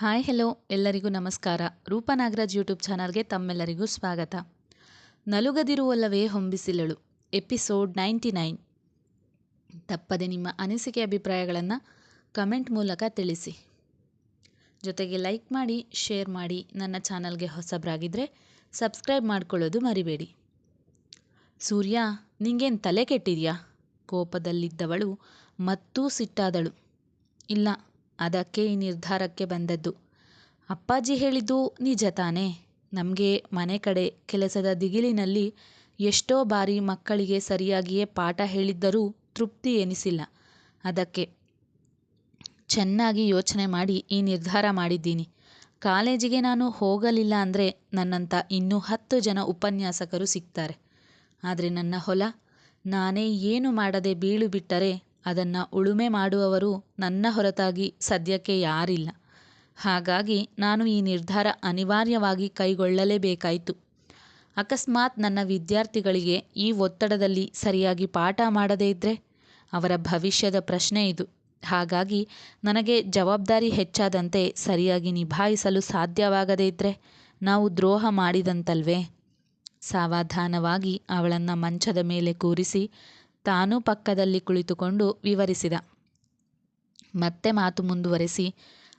Hi hello ಎಲ್ಲರಿಗೂ ನಮಸ್ಕಾರ. ರೂಪನಾಗರಾಜ್ YouTube ಚಾನಲ್ಗೆ ತಮ್ಮೆಲ್ಲರಿಗೂ ಸ್ವಾಗತ. ನಲುಗದಿರುವಲ್ಲವೇ ಹೊಂಬಿಸಿಲಳು. Episode ninety nine. ತಪ್ಪದೆ ನಿಮ್ಮ ಅನಿಸಿಕೆ ಅಭಿಪ್ರಾಯಗಳನ್ನು ಕಮೆಂಟ್ ಮೂಲಕ ತಿಳಿಸಿ. ಜೊತೆಗೆ ಲೈಕ್ ಮಾಡಿ, ಶೇರ್ ಮಾಡಿ ನನ್ನ ಚಾನಲ್ಗೆ ಹೊಸಬರಾಗಿದ್ದರೆ ಸಬ್ಸ್ಕ್ರೈಬ್ ಮಾಡ್ಕೊಳ್ಳೋದು ಮರಿಬೇಡಿ. ಸೂರ್ಯ, ನಿಂಗೇನು ತಲೆ ಕೆಟ್ಟಿದೆಯಾ? ಕೋಪದಲ್ಲಿದ್ದವಳು ಮತ್ತೂ ಸಿಟ್ಟಾದಳು. ಇಲ್ಲ ಅದಕ್ಕೆ ಈ ನಿರ್ಧಾರಕ್ಕೆ ಬಂದದ್ದು. ಅಪ್ಪಾಜಿ ಹೇಳಿದ್ದು ನಿಜ ತಾನೇ. ನಮಗೆ ಮನೆ ಕಡೆ ಕೆಲಸದ ದಿಗಿಲಿನಲ್ಲಿ ಎಷ್ಟೋ ಬಾರಿ ಮಕ್ಕಳಿಗೆ ಸರಿಯಾಗಿಯೇ ಪಾಠ ಹೇಳಿದ್ದರೂ ತೃಪ್ತಿ ಎನಿಸಿಲ್ಲ. ಅದಕ್ಕೆ ಚೆನ್ನಾಗಿ ಯೋಚನೆ ಮಾಡಿ ಈ ನಿರ್ಧಾರ ಮಾಡಿದ್ದೀನಿ. ಕಾಲೇಜಿಗೆ ನಾನು ಹೋಗಲಿಲ್ಲ ಅಂದರೆ ನನ್ನಂಥ ಇನ್ನೂ ಹತ್ತು ಜನ ಉಪನ್ಯಾಸಕರು ಸಿಗ್ತಾರೆ. ಆದರೆ ನನ್ನ ಹೊಲ, ನಾನೇ ಏನು ಮಾಡದೆ ಬೀಳು ಬಿಟ್ಟರೆ ಅದನ್ನು ಉಳುಮೆ ಮಾಡುವವರು ನನ್ನ ಹೊರತಾಗಿ ಸದ್ಯಕ್ಕೆ ಯಾರಿಲ್ಲ. ಹಾಗಾಗಿ ನಾನು ಈ ನಿರ್ಧಾರ ಅನಿವಾರ್ಯವಾಗಿ ಕೈಗೊಳ್ಳಲೇಬೇಕಾಯಿತು. ಅಕಸ್ಮಾತ್ ನನ್ನ ವಿದ್ಯಾರ್ಥಿಗಳಿಗೆ ಈ ಒತ್ತಡದಲ್ಲಿ ಸರಿಯಾಗಿ ಪಾಠ ಮಾಡದೇ ಇದ್ದರೆ ಅವರ ಭವಿಷ್ಯದ ಪ್ರಶ್ನೆ ಇದು. ಹಾಗಾಗಿ ನನಗೆ ಜವಾಬ್ದಾರಿ ಹೆಚ್ಚಾದಂತೆ ಸರಿಯಾಗಿ ನಿಭಾಯಿಸಲು ಸಾಧ್ಯವಾಗದೇ ಇದ್ದರೆ ನಾವು ದ್ರೋಹ ಮಾಡಿದಂತಲ್ವೇ? ಸಾವಧಾನವಾಗಿ ಅವಳನ್ನು ಮಂಚದ ಮೇಲೆ ಕೂರಿಸಿ ತಾನೂ ಪಕ್ಕದಲ್ಲಿ ಕುಳಿತುಕೊಂಡು ವಿವರಿಸಿದ. ಮತ್ತೆ ಮಾತು ಮುಂದುವರೆಸಿ,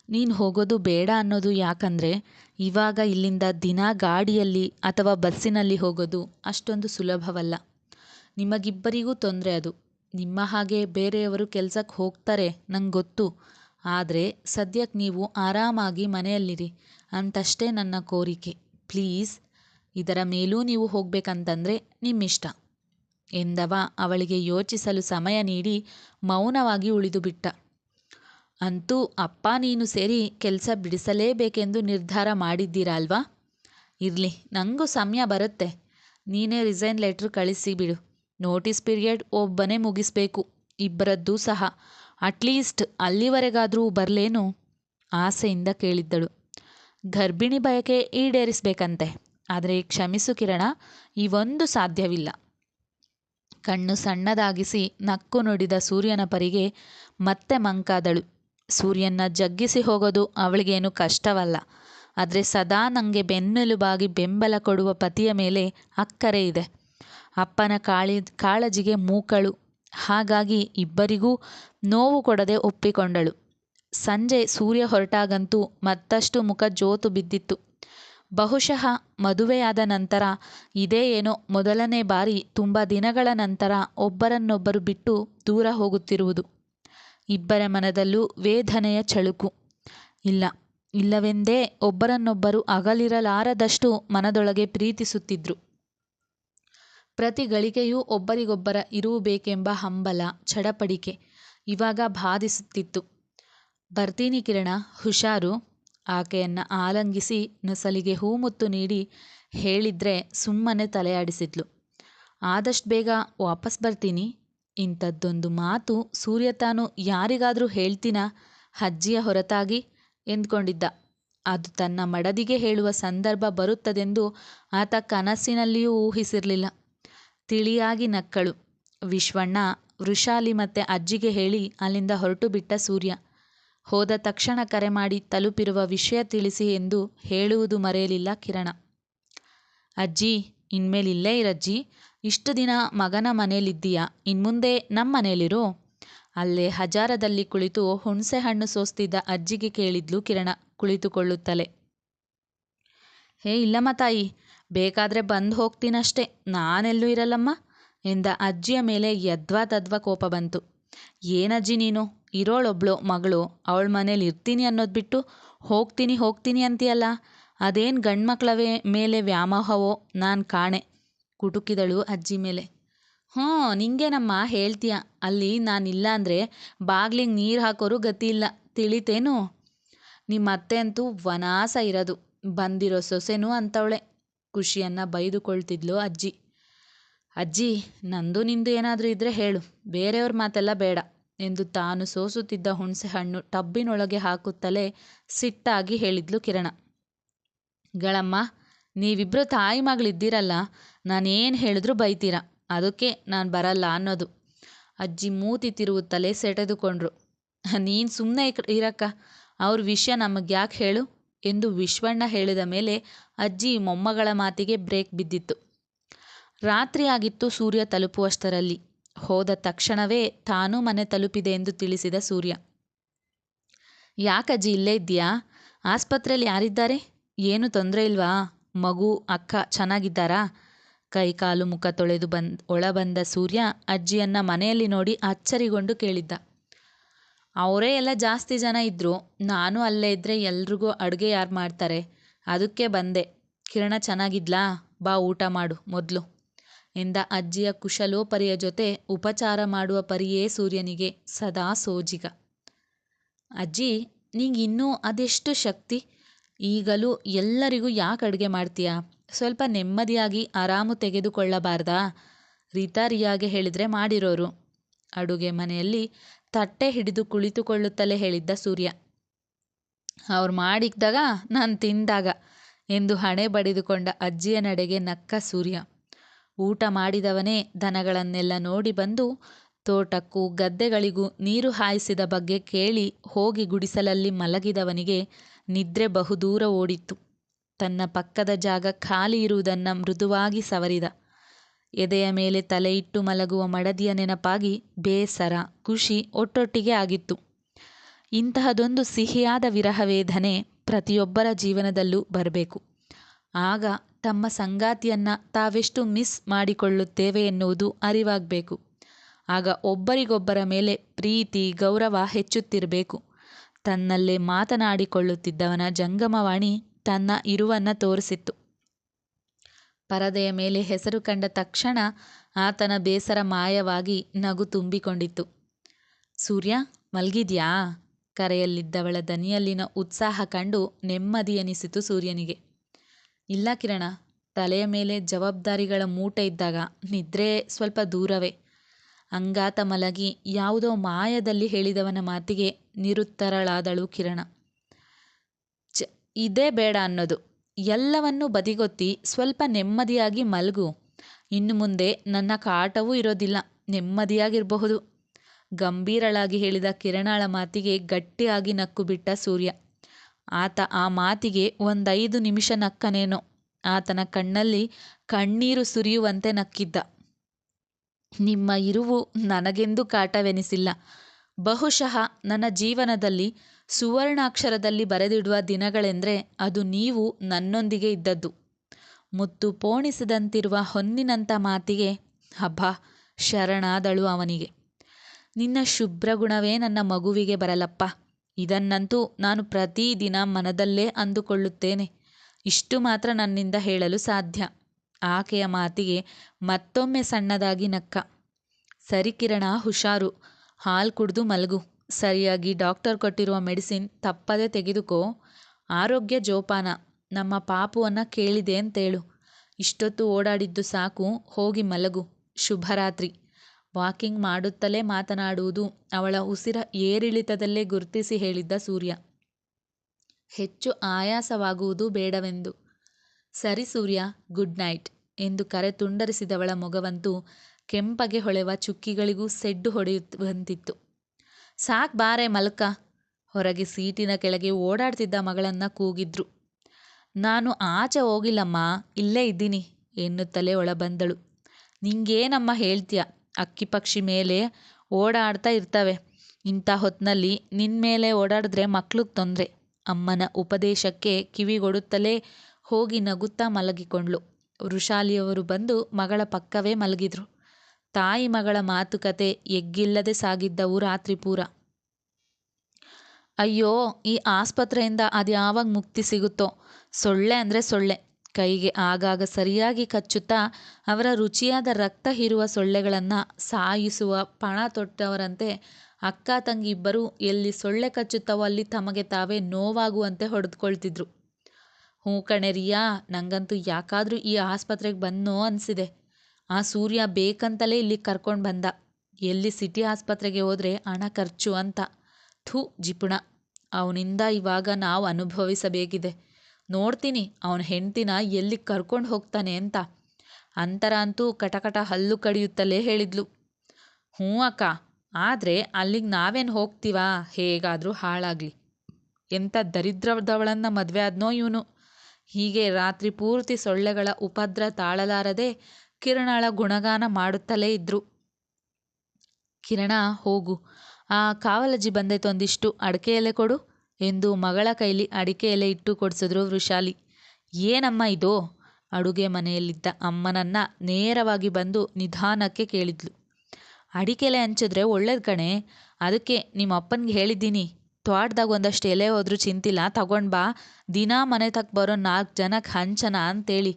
ನೀನು ಹೋಗೋದು ಬೇಡ ಅನ್ನೋದು ಯಾಕಂದರೆ, ಇವಾಗ ಇಲ್ಲಿಂದ ದಿನ ಗಾಡಿಯಲ್ಲಿ ಅಥವಾ ಬಸ್ಸಿನಲ್ಲಿ ಹೋಗೋದು ಅಷ್ಟೊಂದು ಸುಲಭವಲ್ಲ. ನಿಮಗಿಬ್ಬರಿಗೂ ತೊಂದರೆ ಅದು. ನಿಮ್ಮ ಹಾಗೆ ಬೇರೆಯವರು ಕೆಲಸಕ್ಕೆ ಹೋಗ್ತಾರೆ ನಂಗೆ ಗೊತ್ತು. ಆದರೆ ಸದ್ಯಕ್ಕೆ ನೀವು ಆರಾಮಾಗಿ ಮನೆಯಲ್ಲಿರಿ ಅಂತಷ್ಟೇ ನನ್ನ ಕೋರಿಕೆ. ಪ್ಲೀಸ್, ಇದರ ಮೇಲೂ ನೀವು ಹೋಗಬೇಕಂತಂದರೆ ನಿಮ್ಮಿಷ್ಟ. ಎಂದವ ಅವಳಿಗೆ ಯೋಚಿಸಲು ಸಮಯ ನೀಡಿ ಮೌನವಾಗಿ ಉಳಿದುಬಿಟ್ಟ ಅಂತೂ, ಅಪ್ಪ ನೀನು ಸೇರಿ ಕೆಲಸ ಬಿಡಿಸಲೇಬೇಕೆಂದು ನಿರ್ಧಾರ ಮಾಡಿದ್ದೀರಲ್ವಾ? ಇರಲಿ ನನಗೂ ಸಮಯ ಬರುತ್ತೆ. ನೀನೇ ರಿಸೈನ್ ಲೆಟ್ರ್ ಕಳಿಸಿ ಬಿಡು. ನೋಟಿಸ್ ಪೀರಿಯಡ್ ಒಬ್ಬನೇ ಮುಗಿಸ್ಬೇಕು. ಇಬ್ಬರದ್ದು ಸಹ. ಅಟ್ಲೀಸ್ಟ್ ಅಲ್ಲಿವರೆಗಾದರೂ ಬರಲೇನು? ಆಸೆಯಿಂದ ಕೇಳಿದ್ದಳು. ಗರ್ಭಿಣಿ ಬಯಕೆ ಈಡೇರಿಸಬೇಕಂತೆ. ಆದರೆ ಕ್ಷಮಿಸು ಕಿರಣ ಒಂದು ಸಾಧ್ಯವಿಲ್ಲ. ಕಣ್ಣು ಸಣ್ಣದಾಗಿಸಿ ನಕ್ಕು ನುಡಿದ ಸೂರ್ಯನ ಪರಿಗೆ ಮತ್ತೆ ಮಂಕಾದಳು. ಸೂರ್ಯನ್ನ ಜಗ್ಗಿಸಿ ಹೋಗೋದು ಅವಳಿಗೇನು ಕಷ್ಟವಲ್ಲ. ಆದರೆ ಸದಾ ನನಗೆ ಬೆನ್ನೆಲುಬಾಗಿ ಬೆಂಬಲ ಕೊಡುವ ಪತಿಯ ಮೇಲೆ ಅಕ್ಕರೆ ಇದೆ. ಅಪ್ಪನ ಕಾಳಿ, ಕಾಳಜಿಗೆ ಮೂಕಳು. ಹಾಗಾಗಿ ಇಬ್ಬರಿಗೂ ನೋವು ಕೊಡದೆ ಒಪ್ಪಿಕೊಂಡಳು. ಸಂಜೆ ಸೂರ್ಯ ಹೊರಟಾಗಂತೂ ಮತ್ತಷ್ಟು ಮುಖ ಜೋತು ಬಿದ್ದಿತ್ತು. ಬಹುಶಃ ಮದುವೆಯಾದ ನಂತರ ಇದೇ ಏನೋ ಮೊದಲನೇ ಬಾರಿ ತುಂಬ ದಿನಗಳ ನಂತರ ಒಬ್ಬರನ್ನೊಬ್ಬರು ಬಿಟ್ಟು ದೂರ ಹೋಗುತ್ತಿರುವುದು. ಇಬ್ಬರ ಮನದಲ್ಲೂ ವೇದನೆಯ ಚಳುಕು. ಇಲ್ಲ, ಇಲ್ಲವೆಂದೇ ಒಬ್ಬರನ್ನೊಬ್ಬರು ಅಗಲಿರಲಾರದಷ್ಟು ಮನದೊಳಗೆ ಪ್ರೀತಿಸುತ್ತಿದ್ರು. ಪ್ರತಿ ಗಳಿಗೆಯೂ ಒಬ್ಬರಿಗೊಬ್ಬರ ಇರುವುಬೇಕೆಂಬ ಹಂಬಲ, ಚಡಪಡಿಕೆ ಇವಾಗ ಬಾಧಿಸುತ್ತಿತ್ತು. ಬರ್ತೀನಿ ಕಿರಣ, ಹುಷಾರು. ಆಕೆಯನ್ನು ಆಲಂಗಿಸಿ ನಸಲಿಗೆ ಹೂಮುತ್ತು ನೀಡಿ ಹೇಳಿದ್ರೆ ಸುಮ್ಮನೆ ತಲೆಯಾಡಿಸಿದ್ಲು. ಆದಷ್ಟು ಬೇಗ ವಾಪಸ್ ಬರ್ತೀನಿ. ಇಂಥದ್ದೊಂದು ಮಾತು ಸೂರ್ಯ ತಾನು ಯಾರಿಗಾದರೂ ಹೇಳ್ತೀನ? ಅಜ್ಜಿಯ ಹೊರತಾಗಿ ಎಂದ್ಕೊಂಡಿದ್ದ. ಅದು ತನ್ನ ಮಡದಿಗೆ ಹೇಳುವ ಸಂದರ್ಭ ಬರುತ್ತದೆಂದು ಆತ ಕನಸಿನಲ್ಲಿಯೂ ಊಹಿಸಿರಲಿಲ್ಲ. ತಿಳಿಯಾಗಿ ನಕ್ಕಳು. ವಿಶ್ವಣ್ಣ, ವೃಷಾಲಿ ಮತ್ತೆ ಅಜ್ಜಿಗೆ ಹೇಳಿ ಅಲ್ಲಿಂದ ಹೊರಟು ಬಿಟ್ಟ ಸೂರ್ಯ. ಹೋದ ತಕ್ಷಣ ಕರೆ ಮಾಡಿ ತಲುಪಿರುವ ವಿಷಯ ತಿಳಿಸಿ ಎಂದು ಹೇಳುವುದು ಮರೆಯಲಿಲ್ಲ ಕಿರಣ. ಅಜ್ಜಿ, ಇನ್ಮೇಲೆ ಇಲ್ಲೇ ಇರಜ್ಜಿ ಇಷ್ಟು ದಿನ ಮಗನ ಮನೇಲಿದ್ದೀಯಾ? ಇನ್ಮುಂದೆ ನಮ್ಮ ಮನೇಲಿರು. ಅಲ್ಲೇ ಹಜಾರದಲ್ಲಿ ಕುಳಿತು ಹುಣಸೆ ಹಣ್ಣು ಸೋಸ್ತಿದ್ದ ಅಜ್ಜಿಗೆ ಕೇಳಿದ್ಲು ಕಿರಣ ಕುಳಿತುಕೊಳ್ಳುತ್ತಲೇ. ಹೇ, ಇಲ್ಲಮ್ಮ ತಾಯಿ, ಬೇಕಾದರೆ ಬಂದು ಹೋಗ್ತೀನಷ್ಟೇ. ನಾನೆಲ್ಲೂ ಇರಲ್ಲಮ್ಮ ಎಂದ ಅಜ್ಜಿಯ ಮೇಲೆ ಯದ್ವಾ ತದ್ವಾ ಕೋಪ ಬಂತು. ಏನಜ್ಜಿ ನೀನು? ಇರೋಳೊಬ್ಳು, ಮಗಳು, ಅವಳ ಮನೇಲಿ ಇರ್ತೀನಿ ಅನ್ನೋದು ಬಿಟ್ಟು ಹೋಗ್ತೀನಿ ಹೋಗ್ತೀನಿ ಅಂತೀಯಲ್ಲ? ಅದೇನು ಗಂಡ್ಮಕ್ಳವೇ ಮೇಲೆ ವ್ಯಾಮೋಹವೋ? ನಾನು ಕಾಣೆ. ಕುಟುಕಿದಳು ಅಜ್ಜಿ ಮೇಲೆ. ಹ್ಞೂ, ನಿಂಗೇನಮ್ಮ ಹೇಳ್ತೀಯ? ಅಲ್ಲಿ ನಾನಿಲ್ಲ ಅಂದರೆ ಬಾಗ್ಲಿಗೆ ನೀರು ಹಾಕೋರು ಗತಿ ಇಲ್ಲ. ತಿಳಿತೇನು? ನಿಮ್ಮ ಅತ್ತೆ ಅಂತೂ ವನಾಸ ಇರೋದು. ಬಂದಿರೋ ಸೊಸೆನೂ ಅಂತವಳೆ. ಖುಷಿಯನ್ನು ಬೈದುಕೊಳ್ತಿದ್ಲು ಅಜ್ಜಿ. ಅಜ್ಜಿ, ನಂದು ನಿಂದು ಏನಾದರೂ ಇದ್ದರೆ ಹೇಳು. ಬೇರೆಯವ್ರ ಮಾತೆಲ್ಲ ಬೇಡ. ಎಂದು ತಾನು ಸೋಸುತ್ತಿದ್ದ ಹುಣಸೆ ಹಣ್ಣು ಟಬ್ಬಿನೊಳಗೆ ಹಾಕುತ್ತಲೇ ಸಿಟ್ಟಾಗಿ ಹೇಳಿದ್ಲು ಕಿರಣ. ಗಳಮ್ಮ ನೀವಿಬ್ಬರು ತಾಯಿ ಮಗಳಿದ್ದೀರಲ್ಲ, ನಾನೇನು ಹೇಳಿದ್ರೂ ಬೈತೀರ? ಅದಕ್ಕೆ ನಾನು ಬರಲ್ಲ ಅನ್ನೋದು. ಅಜ್ಜಿ ಮೂತಿ ತಿರುವುತ್ತಲೇ ಸೆಟೆದುಕೊಂಡ್ರು. ನೀನು ಸುಮ್ಮನೆ ಇರಕ್ಕ. ಅವ್ರ ವಿಷಯ ನಮಗೆ ಯಾಕೆ ಹೇಳು? ಎಂದು ವಿಶ್ವಣ್ಣ ಹೇಳಿದ ಮೇಲೆ ಅಜ್ಜಿ ಮೊಮ್ಮಗಳ ಮಾತಿಗೆ ಬ್ರೇಕ್ ಬಿದ್ದಿತ್ತು. ರಾತ್ರಿ ಆಗಿತ್ತು ಸೂರ್ಯ ತಲುಪುವಷ್ಟರಲ್ಲಿ. ಹೋದ ತಕ್ಷಣವೇ ತಾನೂ ಮನೆ ತಲುಪಿದೆ ಎಂದು ತಿಳಿಸಿದ ಸೂರ್ಯ. ಯಾಕಜ್ಜಿ ಇಲ್ಲೇ ಇದ್ದೀಯಾ? ಆಸ್ಪತ್ರೆಯಲ್ಲಿ ಯಾರಿದ್ದಾರೆ? ಏನು ತೊಂದರೆ ಇಲ್ವಾ? ಮಗು, ಅಕ್ಕ ಚೆನ್ನಾಗಿದ್ದಾರಾ? ಕೈಕಾಲು ಮುಖ ತೊಳೆದು ಬಂದ್, ಒಳಬಂದ ಸೂರ್ಯ ಅಜ್ಜಿಯನ್ನ ಮನೆಯಲ್ಲಿ ನೋಡಿ ಅಚ್ಚರಿಗೊಂಡು ಕೇಳಿದ್ದ. ಅವರೇ ಎಲ್ಲ ಜಾಸ್ತಿ ಜನ ಇದ್ದರು ನಾನು ಅಲ್ಲೇ ಇದ್ದರೆ ಎಲ್ರಿಗೂ ಅಡುಗೆ ಯಾರು ಮಾಡ್ತಾರೆ? ಅದಕ್ಕೆ ಬಂದೆ. ಕಿರಣ ಚೆನ್ನಾಗಿದ್ಲಾ? ಬಾ ಊಟ ಮಾಡು, ಮೊದಲು. ಎಂದ ಅಜ್ಜಿಯ ಕುಶಲೋಪರಿಯ ಜೊತೆ ಉಪಚಾರ ಮಾಡುವ ಪರಿಯೇ ಸೂರ್ಯನಿಗೆ ಸದಾ ಸೋಜಿಗ. ಅಜ್ಜಿ, ನಿಂಗೆ ಇನ್ನೂ ಅದೆಷ್ಟು ಶಕ್ತಿ? ಈಗಲೂ ಎಲ್ಲರಿಗೂ ಯಾಕೆ ಅಡುಗೆ ಮಾಡ್ತೀಯಾ? ಸ್ವಲ್ಪ ನೆಮ್ಮದಿಯಾಗಿ ಆರಾಮು ತೆಗೆದುಕೊಳ್ಳಬಾರ್ದಾ? ರೀತಾ ರಿಯಾಗೆ ಹೇಳಿದರೆ ಮಾಡಿರೋರು. ಅಡುಗೆ ಮನೆಯಲ್ಲಿ ತಟ್ಟೆ ಹಿಡಿದು ಕುಳಿತುಕೊಳ್ಳುತ್ತಲೇ ಹೇಳಿದ್ದ ಸೂರ್ಯ. ಅವ್ರು ಮಾಡಿದ್ದಾಗ ನಾನು ತಿಂದಾಗ ಎಂದು ಹಣೆ ಬಡಿದುಕೊಂಡ ಅಜ್ಜಿಯ ನಡೆಗೆ ನಕ್ಕ ಸೂರ್ಯ. ಊಟ ಮಾಡಿದವನೇ ದನಗಳನ್ನೆಲ್ಲ ನೋಡಿ ಬಂದು ತೋಟಕ್ಕೂ ಗದ್ದೆಗಳಿಗೂ ನೀರು ಹಾಯಿಸಿದ ಬಗ್ಗೆ ಕೇಳಿ ಹೋಗಿ ಗುಡಿಸಲಲ್ಲಿ ಮಲಗಿದವನಿಗೆ ನಿದ್ರೆ ಬಹುದೂರ ಓಡಿತ್ತು. ತನ್ನ ಪಕ್ಕದ ಜಾಗ ಖಾಲಿ ಇರುವುದನ್ನು ಮೃದುವಾಗಿ ಸವರಿದ. ಎದೆಯ ಮೇಲೆ ತಲೆಯಿಟ್ಟು ಮಲಗುವ ಮಡದಿಯ ನೆನಪಾಗಿ ಬೇಸರ, ಖುಷಿ ಒಟ್ಟೊಟ್ಟಿಗೆ ಆಗಿತ್ತು. ಇಂತಹದೊಂದು ಸಿಹಿಯಾದ ವಿರಹ ವೇದನೆ ಪ್ರತಿಯೊಬ್ಬರ ಜೀವನದಲ್ಲೂ ಬರಬೇಕು. ಆಗ ತಮ್ಮ ಸಂಗಾತಿಯನ್ನ ತಾವೆಷ್ಟು ಮಿಸ್ ಮಾಡಿಕೊಳ್ಳುತ್ತೇವೆ ಎನ್ನುವುದು ಅರಿವಾಗಬೇಕು. ಆಗ ಒಬ್ಬರಿಗೊಬ್ಬರ ಮೇಲೆ ಪ್ರೀತಿ, ಗೌರವ ಹೆಚ್ಚುತ್ತಿರಬೇಕು. ತನ್ನಲ್ಲೇ ಮಾತನಾಡಿಕೊಳ್ಳುತ್ತಿದ್ದವನ ಜಂಗಮವಾಣಿ ತನ್ನ ಇರುವನ್ನ ತೋರಿಸಿತ್ತು. ಪರದೆಯ ಮೇಲೆ ಹೆಸರು ಕಂಡ ತಕ್ಷಣ ಆತನ ಬೇಸರ ಮಾಯವಾಗಿ ನಗು ತುಂಬಿಕೊಂಡಿತ್ತು. ಸೂರ್ಯ, ಮಲ್ಗಿದ್ಯಾ? ಕರೆಯಲ್ಲಿದ್ದವಳ ದನಿಯಲ್ಲಿನ ಉತ್ಸಾಹ ಕಂಡು ನೆಮ್ಮದಿ ಎನಿಸಿತು ಸೂರ್ಯನಿಗೆ. ಇಲ್ಲ ಕಿರಣ, ತಲೆಯ ಮೇಲೆ ಜವಾಬ್ದಾರಿಗಳ ಮೂಟೆ ಇದ್ದಾಗ ನಿದ್ರೆ ಸ್ವಲ್ಪ ದೂರವೇ. ಅಂಗಾತ ಮಲಗಿ ಯಾವುದೋ ಮಾಯದಲ್ಲಿ ಹೇಳಿದವನ ಮಾತಿಗೆ ನಿರುತ್ತರಳಾದಳು ಕಿರಣ. ಚ ಇದೇ ಬೇಡ ಅನ್ನೋದು. ಎಲ್ಲವನ್ನೂ ಬದಿಗೊತ್ತಿ ಸ್ವಲ್ಪ ನೆಮ್ಮದಿಯಾಗಿ ಮಲಗು. ಇನ್ನು ಮುಂದೆ ನನ್ನ ಕಾಟವೂ ಇರೋದಿಲ್ಲ, ನೆಮ್ಮದಿಯಾಗಿರಬಹುದು. ಗಂಭೀರಳಾಗಿ ಹೇಳಿದ ಕಿರಣಾಳ ಮಾತಿಗೆ ಗಟ್ಟಿಯಾಗಿ ನಕ್ಕು ಬಿಟ್ಟ ಸೂರ್ಯ. ಆತ ಆ ಮಾತಿಗೆ ಒಂದೈದು ನಿಮಿಷ ನಕ್ಕನೇನೋ. ಆತನ ಕಣ್ಣಲ್ಲಿ ಕಣ್ಣೀರು ಸುರಿಯುವಂತೆ ನಕ್ಕಿದ್ದ. ನಿಮ್ಮ ಇರುವು ನನಗೆಂದು ಕಾಟವೆನಿಸಿಲ್ಲ. ಬಹುಶಃ ನನ್ನ ಜೀವನದಲ್ಲಿ ಸುವರ್ಣಾಕ್ಷರದಲ್ಲಿ ಬರೆದಿಡುವ ದಿನಗಳೆಂದರೆ ಅದು ನೀವು ನನ್ನೊಂದಿಗೆ ಇದ್ದದ್ದು. ಮುತ್ತು ಪೋಣಿಸದಂತಿರುವ ಹೊನ್ನಿನಂಥ ಮಾತಿಗೆ ಹಬ್ಬ ಶರಣಾದಳು ಅವನಿಗೆ. ನಿನ್ನ ಶುಭ್ರ ಗುಣವೇ ನನ್ನ ಮಗುವಿಗೆ ಬರಲಪ್ಪ. ಇದನ್ನಂತೂ ನಾನು ಪ್ರತಿದಿನ ಮನದಲ್ಲೇ ಅಂದುಕೊಳ್ಳುತ್ತೇನೆ. ಇಷ್ಟು ಮಾತ್ರ ನನ್ನಿಂದ ಹೇಳಲು ಸಾಧ್ಯ. ಆಕೆಯ ಮಾತಿಗೆ ಮತ್ತೊಮ್ಮೆ ಸಣ್ಣದಾಗಿ ನಕ್ಕ. ಸರಿ ಕಿರಣ, ಹುಷಾರು. ಹಾಲು ಕುಡಿದು ಮಲಗು. ಸರಿಯಾಗಿ ಡಾಕ್ಟರ್ ಕೊಟ್ಟಿರುವ ಮೆಡಿಸಿನ್ ತಪ್ಪದೆ ತೆಗೆದುಕೋ. ಆರೋಗ್ಯ ಜೋಪಾನ. ನಮ್ಮ ಪಾಪುವನ್ನು ಕೇಳಿದೆ ಅಂತೇಳು. ಇಷ್ಟೊತ್ತು ಓಡಾಡಿದ್ದು ಸಾಕು. ಹೋಗಿ ಮಲಗು. ಶುಭರಾತ್ರಿ. ವಾಕಿಂಗ್ ಮಾಡುತ್ತಲೇ ಮಾತನಾಡುವುದು ಅವಳ ಉಸಿರ ಏರಿಳಿತದಲ್ಲೇ ಗುರುತಿಸಿ ಹೇಳಿದ್ದ ಸೂರ್ಯ. ಹೆಚ್ಚು ಆಯಾಸವಾಗುವುದು ಬೇಡವೆಂದು. ಸರಿ ಸೂರ್ಯ, ಗುಡ್ ನೈಟ್ ಎಂದು ಕರೆ ತುಂಡರಿಸಿದವಳ ಮೊಗವಂತೂ ಕೆಂಪಗೆ ಹೊಳೆವ ಚುಕ್ಕಿಗಳಿಗೂ ಸೆಡ್ಡು ಹೊಡೆಯುವಂತಿತ್ತು. ಸಾಕ್ ಬಾರೆ ಮಲ್ಕ, ಹೊರಗೆ ಸೀಟಿನ ಕೆಳಗೆ ಓಡಾಡ್ತಿದ್ದ ಮಗಳನ್ನ ಕೂಗಿದ್ರು. ನಾನು ಆಚೆ ಹೋಗಿಲ್ಲಮ್ಮ, ಇಲ್ಲೇ ಇದ್ದೀನಿ ಎನ್ನುತ್ತಲೇ ಒಳಬಂದಳು. ನಿಂಗೇನಮ್ಮ ಹೇಳ್ತೀಯ? ಅಕ್ಕಿ ಪಕ್ಷಿ ಮೇಲೆ ಓಡಾಡ್ತಾ ಇರ್ತವೆ. ಇಂಥ ಹೊತ್ತಿನಲ್ಲಿ ನಿನ್ನ ಮೇಲೆ ಓಡಾಡಿದ್ರೆ ಮಕ್ಳಿಗೆ ತೊಂದರೆ. ಅಮ್ಮನ ಉಪದೇಶಕ್ಕೆ ಕಿವಿಗೊಡುತ್ತಲೇ ಹೋಗಿ ನಗುತ್ತಾ ಮಲಗಿಕೊಂಡ್ಳು. ವೃಷಾಲಿಯವರು ಬಂದು ಮಗಳ ಪಕ್ಕವೇ ಮಲಗಿದ್ರು. ತಾಯಿ ಮಗಳ ಮಾತುಕತೆ ಎಗ್ಗಿಲ್ಲದೆ ಸಾಗಿದ್ದವು ರಾತ್ರಿ ಪೂರ. ಅಯ್ಯೋ, ಈ ಆಸ್ಪತ್ರೆಯಿಂದ ಅದ್ಯಾವಾಗ ಮುಕ್ತಿ ಸಿಗುತ್ತೋ? ಸೊಳ್ಳೆ ಅಂದರೆ ಸೊಳ್ಳೆ. ಕೈಗೆ ಆಗಾಗ ಸರಿಯಾಗಿ ಕಚ್ಚುತ್ತಾ ಅವರ ರುಚಿಯಾದ ರಕ್ತ ಹೀರುವ ಸೊಳ್ಳೆಗಳನ್ನು ಸಾಯಿಸುವ ಪಣ ತೊಟ್ಟವರಂತೆ ಅಕ್ಕ ತಂಗಿ ಇಬ್ಬರು ಎಲ್ಲಿ ಸೊಳ್ಳೆ ಕಚ್ಚುತ್ತವೋ ಅಲ್ಲಿ ತಮಗೆ ತಾವೇ ನೋವಾಗುವಂತೆ ಹೊಡೆದುಕೊಳ್ತಿದ್ರು. ಹ್ಞೂ ಕಣೆ ರಿಯಾ, ನಂಗಂತೂ ಯಾಕಾದರೂ ಈ ಆಸ್ಪತ್ರೆಗೆ ಬಂದೋ ಅನಿಸಿದೆ. ಆ ಸೂರ್ಯ ಬೇಕಂತಲೇ ಇಲ್ಲಿ ಕರ್ಕೊಂಡು ಬಂದ. ಎಲ್ಲಿ ಸಿಟಿ ಆಸ್ಪತ್ರೆಗೆ ಹೋದರೆ ಹಣ ಖರ್ಚು ಅಂತ. ಥೂ ಜಿಪುಣ. ಅವನಿಂದ ಇವಾಗ ನಾವು ಅನುಭವಿಸಬೇಕಿದೆ. ನೋಡ್ತೀನಿ, ಅವನ ಹೆಂಡ್ತಿನ ಎಲ್ಲಿಗೆ ಕರ್ಕೊಂಡು ಹೋಗ್ತಾನೆ ಅಂತ. ಅಂತರ ಅಂತೂ ಕಟಕಟ ಹಲ್ಲು ಕಡಿಯುತ್ತಲೇ ಹೇಳಿದ್ಲು. ಹ್ಞೂ ಅಕ್ಕ, ಆದರೆ ಅಲ್ಲಿಗೆ ನಾವೇನು ಹೋಗ್ತೀವಾ? ಹೇಗಾದರೂ ಹಾಳಾಗಲಿ. ಎಂಥ ದರಿದ್ರದವಳನ್ನು ಮದುವೆ ಆದ್ನೋ ಇವನು. ಹೀಗೆ ರಾತ್ರಿ ಪೂರ್ತಿ ಸೊಳ್ಳೆಗಳ ಉಪದ್ರ ತಾಳಲಾರದೆ ಕಿರಣಳ ಗುಣಗಾನ ಮಾಡುತ್ತಲೇ ಇದ್ರು. ಕಿರಣ, ಹೋಗು. ಆ ಕಾವಲಜ್ಜಿ ಬಂದೈತೊಂದಿಷ್ಟು ಎಲೆ ಕೊಡು. ಎಂದು ಮಗಳ ಕೈಲಿ ಅಡಿಕೆ ಎಲೆ ಇಟ್ಟು ಕೊಡಿಸಿದ್ರು ವೃಷಾಲಿ. ಏನಮ್ಮ ಇದು? ಅಡುಗೆ ಮನೆಯಲ್ಲಿದ್ದ ಅಮ್ಮನನ್ನ ನೇರವಾಗಿ ಬಂದು ನಿಧಾನಕ್ಕೆ ಕೇಳಿದ್ಲು. ಅಡಿಕೆಲೆ ಹಂಚಿದ್ರೆ ಒಳ್ಳೇದು ಕಣೆ. ಅದಕ್ಕೆ ನಿಮ್ಮ ಅಪ್ಪನಿಗೆ ಹೇಳಿದ್ದೀನಿ. ತ್ವಾಟ್ದಾಗ ಒಂದಷ್ಟು ಎಲೆ ಹೋದ್ರೂ ಚಿಂತಿಲ್ಲ, ತಗೊಂಡು ಬಾ. ದಿನಾ ಮನೆ ತಕ್ಕ ಬರೋ ನಾಲ್ಕು ಜನಕ್ಕೆ ಹಂಚನ ಅಂತೇಳಿ.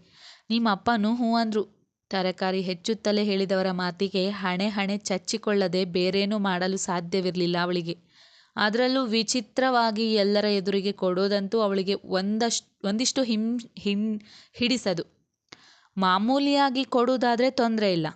ನಿಮ್ಮ ಅಪ್ಪನು ಹೂ ಅಂದರು. ತರಕಾರಿ ಹೆಚ್ಚುತ್ತಲೇ ಹೇಳಿದವರ ಮಾತಿಗೆ ಹಣೆ ಹಣೆ ಚಚ್ಚಿಕೊಳ್ಳದೆ ಬೇರೇನೂ ಮಾಡಲು ಸಾಧ್ಯವಿರಲಿಲ್ಲ ಅವಳಿಗೆ. ಅದರಲ್ಲೂ ವಿಚಿತ್ರವಾಗಿ ಎಲ್ಲರ ಎದುರಿಗೆ ಕೊಡೋದಂತೂ ಅವಳಿಗೆ ಒಂದಷ್ಟು, ಒಂದಿಷ್ಟು ಹಿಂ ಹಿಂ, ಹಿಡಿಸದು. ಮಾಮೂಲಿಯಾಗಿ ಕೊಡುವುದಾದರೆ ತೊಂದರೆ ಇಲ್ಲ.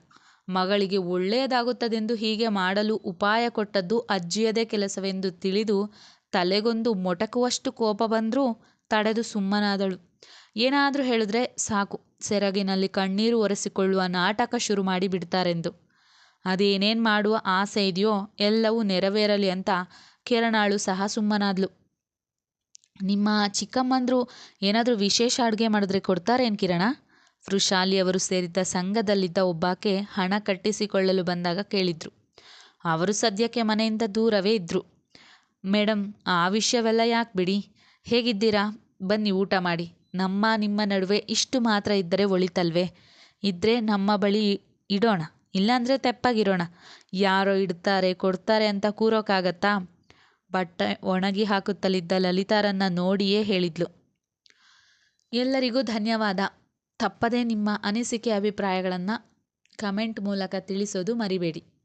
ಮಗಳಿಗೆ ಒಳ್ಳೆಯದಾಗುತ್ತದೆಂದು ಹೀಗೆ ಮಾಡಲು ಉಪಾಯ ಕೊಟ್ಟದ್ದು ಅಜ್ಜಿಯದೇ ಕೆಲಸವೆಂದು ತಿಳಿದು ತಲೆಗೊಂದು ಮೊಟಕುವಷ್ಟು ಕೋಪ ಬಂದರೂ ತಡೆದು ಸುಮ್ಮನಾದಳು. ಏನಾದರೂ ಹೇಳಿದ್ರೆ ಸಾಕು, ಸೆರಗಿನಲ್ಲಿ ಕಣ್ಣೀರು ಒರೆಸಿಕೊಳ್ಳುವ ನಾಟಕ ಶುರು ಮಾಡಿ ಬಿಡ್ತಾರೆಂದು ಅದೇನೇನು ಮಾಡುವ ಆಸೆ ಇದೆಯೋ ಎಲ್ಲವೂ ನೆರವೇರಲಿ ಅಂತ ಕಿರಣಾಳು ಸಹ ಸುಮ್ಮನಾದ್ಲು. ನಿಮ್ಮ ಚಿಕ್ಕಮ್ಮಂದ್ರು ಏನಾದರೂ ವಿಶೇಷ ಅಡುಗೆ ಮಾಡಿದ್ರೆ ಕೊಡ್ತಾರೇನು ಕಿರಣ? ವೃಷಾಲಿಯವರು ಸೇರಿದ್ದ ಸಂಘದಲ್ಲಿದ್ದ ಒಬ್ಬಾಕೆ ಹಣ ಕಟ್ಟಿಸಿಕೊಳ್ಳಲು ಬಂದಾಗ ಕೇಳಿದ್ರು. ಅವರು ಸದ್ಯಕ್ಕೆ ಮನೆಯಿಂದ ದೂರವೇ ಇದ್ದರು ಮೇಡಮ್ ಆ ವಿಷಯವೆಲ್ಲ ಯಾಕೆ ಬಿಡಿ? ಹೇಗಿದ್ದೀರಾ? ಬನ್ನಿ ಊಟ ಮಾಡಿ. ನಮ್ಮ ನಿಮ್ಮ ನಡುವೆ ಇಷ್ಟು ಮಾತ್ರ ಇದ್ದರೆ ಒಳಿತಲ್ವೇ? ಇದ್ದರೆ ನಮ್ಮ ಬಳಿ ಇಡೋಣ. ಇಲ್ಲಾಂದರೆ ತೆಪ್ಪಾಗಿರೋಣ. ಯಾರೋ ಇಡ್ತಾರೆ, ಕೊಡ್ತಾರೆ ಅಂತ ಕೂರೋಕ್ಕಾಗತ್ತಾ ಬಟ್ಟೆ ಒಣಗಿ ಹಾಕುತ್ತಲಿದ್ದ ಲಲಿತಾರನ್ನ ನೋಡಿಯೇ ಹೇಳಿದ್ಲು. ಎಲ್ಲರಿಗೂ ಧನ್ಯವಾದ. ತಪ್ಪದೇ ನಿಮ್ಮ ಅನಿಸಿಕೆ ಅಭಿಪ್ರಾಯಗಳನ್ನು ಕಮೆಂಟ್ ಮೂಲಕ ತಿಳಿಸೋದು ಮರಿಬೇಡಿ.